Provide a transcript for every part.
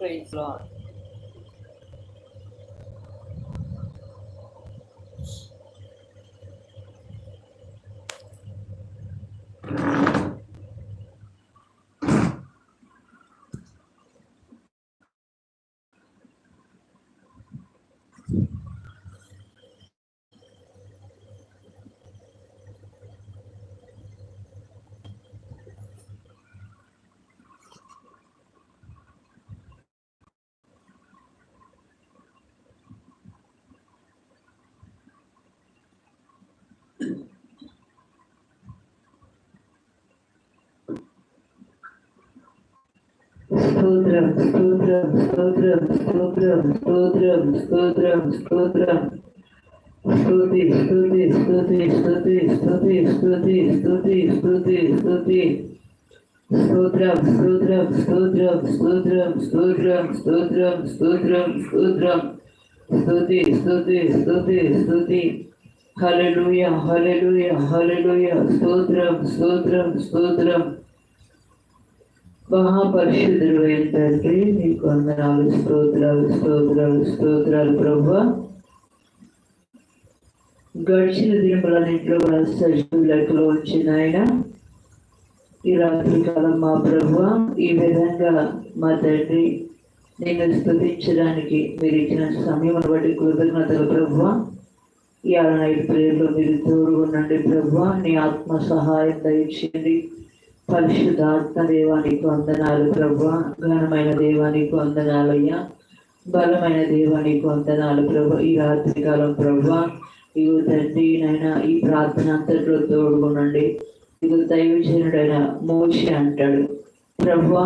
对了 స్తోత్రం స్తోత్రం స్తోత్రం స్తోత్రం స్తోత్రం స్తోత్రం స్తోత్రం స్తుతి స్తుతి స్తుతి స్తుతి స్తుతి స్తుతి స్తుతి స్తుతి స్తుతి స్తోత్రం స్తోత్రం స్తోత్రం స్తోత్రం స్తోత్రం స్తోత్రం స్తోత్రం స్తోత్రం స్తుతి స్తుతి స్తుతి స్తుతి హల్లెలూయా హల్లెలూయా హల్లెలూయా స్తోత్రం స్తోత్రం స్తోత్రం మహాపరిశుద్ధుడు ఏంటంటే నీకు వందనాలు స్తోత్రాలు స్తోత్రాలు స్తోత్రాలు ప్రభు. గడిచిన దినములన్నింటిలో కూడా సజీవు వచ్చిన ఆయన ఈ రాత్రి కాలం మా ప్రభు ఈ విధంగా మా తండ్రి నేను స్థుతించడానికి మీరు ఇచ్చిన సమయం బట్టి కృతజ్ఞతలు ప్రభు. ఈ నైట్ ప్రేయర్లో మీరు తోడు ఉండండి ప్రభు. నీ ఆత్మ సహాయం దయచేయండి. పరిశుద్ధాత్మ దేవానికి వందనాలు ప్రభు. ఘనమైన దేవానికి వందనాలయ్యా బలమైన దేవానికి వందనాలు ప్రభు. ఈ రాత్రి కాలం ప్రభు. ఇవి తండ్రి నైనా ఈ ప్రార్థన అంతట్లో తోడుకునండి ఇవి దైవజనుడైన మోషి అంటాడు. ప్రభు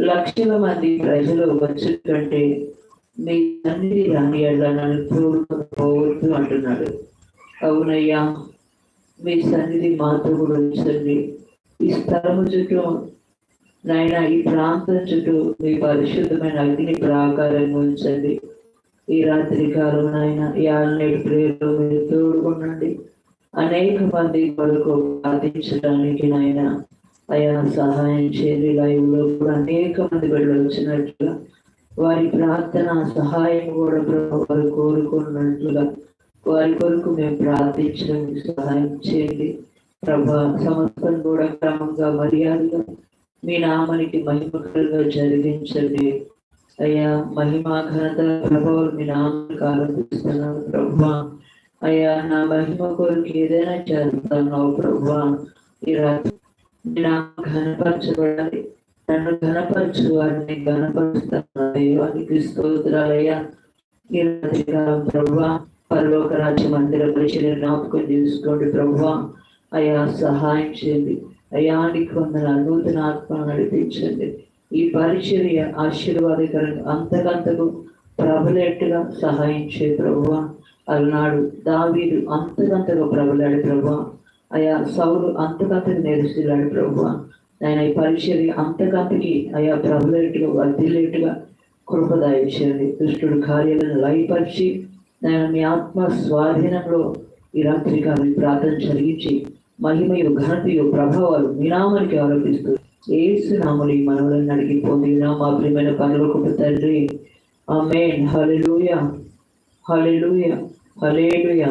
లక్షల మంది ప్రజలు వచ్చు కంటే మీ తండ్రి రాని నన్ను తోడుకొని పోవద్దు అంటున్నాడు. అవునయ్యా మీ సన్నిధి మాతో కూడా ఉంచండి. ఈ స్థలము చుట్టూ నాయన ఈ ప్రాంతం చుట్టూ మీ పరిశుద్ధమైన అగ్ని ప్రాకారం ఉంచండి. ఈ రాత్రి కాలం నాయన ఈ ఆల్నేటి ప్రేయర్లో మీరు తోడుకునండి అనేక మంది కొరకు ప్రార్థించడానికి నాయన అయా సహాయం చేయండి. లైవ్లో కూడా అనేక మంది బిడ్డలు వచ్చినట్లుగా వారి ప్రార్థన సహాయం కూడా వారు కోరుకున్నట్లుగా వారి కొరకు మేము ప్రార్థించడానికి సహాయం చేయండి. ప్రభా సమస్తం కూడా క్రమంగా మర్యాదగా మీ నామానికి మహిమకరంగా జరిగించండి. అయ్యా మహిమా ఘనత ప్రభావం మీ నామానికి ఆలోచిస్తున్నాను ప్రభా. అయ్యా నా మహిమ కొరకు ఏదైనా చేస్తున్నావు ప్రభా. ఈ రాత్రి మీ నామ ఘనపరచబడాలి. నన్ను ఘనపరచు వారిని ఘనపరుస్తున్న దేవానికి స్తోత్రాలయ్యా ఈ రాత్రి కాలం ప్రభా పరలోక రాజ్య మందిర పరిచయం జ్ఞాపకం చేసుకోండి ప్రభా. అయా సహాయం చేయండి అయానికి వందల నూతన ఆత్మ నడిపించండి. ఈ పరిచర్య ఆశీర్వాదకరంగా అంతకంతకు ప్రబలేట్టుగా సహాయం చే ప్రభు అలనాడు దావీదు అంతకంతగా ప్రబలాడు ప్రభు అయా సౌలు అంతకంతకు నేరుస్తున్నాడు ప్రభు ఆయన ఈ పరిచర్య అంతకంతకి అయా ప్రబలేట్టుగా వర్దిలేట్టుగా కృపదాయించండి దుష్టుడు కార్యాలను లయపరిచి నేను మీ ఆత్మ స్వాధీనంలో ఈ రాత్రి కాలం ప్రార్థన జరిగించి మహిమయు ఘనతయు ప్రభావాలు నినామానికి ఆరోపిస్తూ ఏసు ఈ మనవులను అడిగి పొందిన మా ప్రియమైన పనులకు తండ్రి. ఆమె హలెలుయ హలెలుయ హలేలుయ